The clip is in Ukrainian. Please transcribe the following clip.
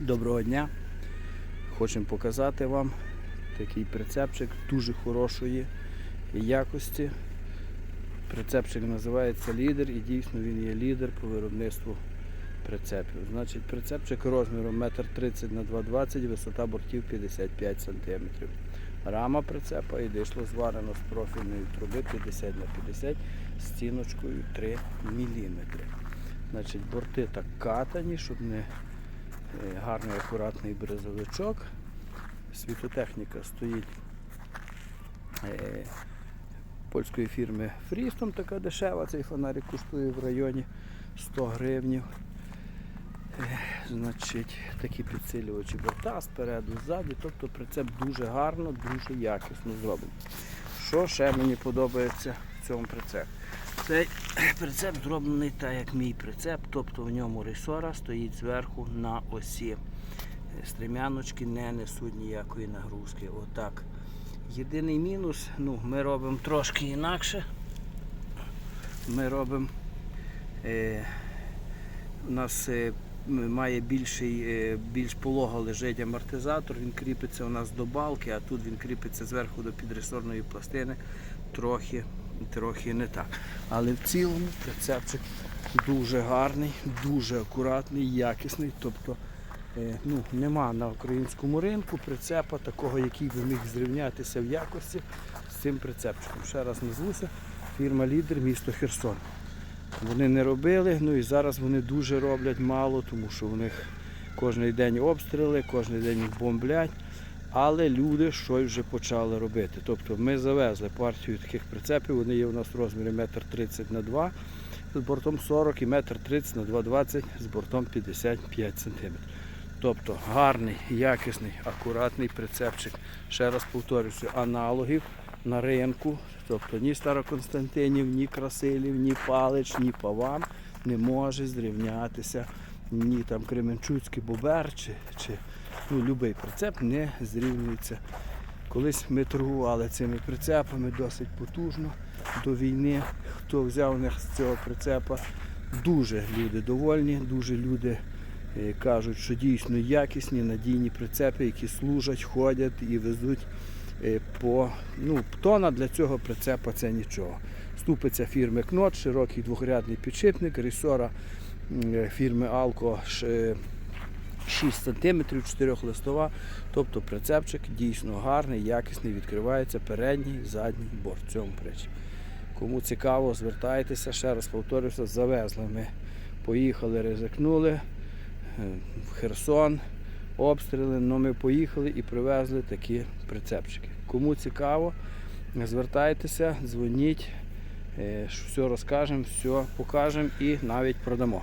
Доброго дня! Хочемо показати вам такий прицепчик дуже хорошої якості. Прицепчик називається лідер і дійсно він є лідер по виробництву прицепів. Значить, прицепчик розміром 1,30 на 2,20 висота бортів 55 см. Рама прицепа і дишло зварено з профільної труби 50 на 50 з стіночкою 3 мм. Значить, борти так катані, щоб не гарний акуратний брезовичок. Світотехніка стоїть е, польської фірми Фрістом, така дешева. Цей фонарик коштує в районі 100 гривнів. Е, Значить, такі підсилювачі борта спереду, ззаді. Тобто прицеп дуже гарно, дуже якісно зроблений. Що ще мені подобається в цьому прицепі? Цей прицеп зроблений так, як мій прицеп, тобто в ньому ресора стоїть зверху на осі. Е, Стремяночки не несуть ніякої нагрузки. Отак. Єдиний мінус, ну, ми робимо трошки інакше. Ми робимо. Е, у нас е, має більший, е, більш полого лежить амортизатор, він кріпиться у нас до балки, а тут він кріпиться зверху до підресорної пластини. Трохи, трохи не так. Але в цілому прицепчик дуже гарний, дуже акуратний, якісний. Тобто е, ну, нема на українському ринку прицепа такого, який би міг зрівнятися в якості з цим прицепчиком. Ще раз назвуся. Фірма Лідер, місто Херсон. Вони не робили, ну і зараз вони дуже роблять мало, тому що у них кожен день обстріли, кожен день їх бомблять. Але люди щось вже почали робити. Тобто ми завезли партію таких прицепів, вони є у нас в розмірі 1,30 на 2 з бортом 40 і 1,30 на 2,20 з бортом 55 см. Тобто гарний, якісний, акуратний прицепчик. Ще раз повторюся, аналогів на ринку. Тобто ні Староконстантинів, ні Красилів, ні Палич, ні Паван не може зрівнятися ні там Кременчуцький бобер чи, чи ну, будь-який прицеп не зрівнюється. Колись ми торгували цими прицепами досить потужно до війни. Хто взяв них з цього прицепа, дуже люди довольні, дуже люди е, кажуть, що дійсно якісні, надійні прицепи, які служать, ходять і везуть е, по ну, тона для цього прицепа це нічого. Ступиця фірми Кнот, широкий двохрядний підшипник, ресора е, фірми Алко 6 см, 4 листова. Тобто прицепчик дійсно гарний, якісний, відкривається передній, задній борт цьому причі. Кому цікаво, звертайтеся, ще раз повторюся, завезли ми. Поїхали, ризикнули е, в Херсон, обстріли, але ми поїхали і привезли такі прицепчики. Кому цікаво, звертайтеся, дзвоніть, е, все розкажемо, все покажемо і навіть продамо.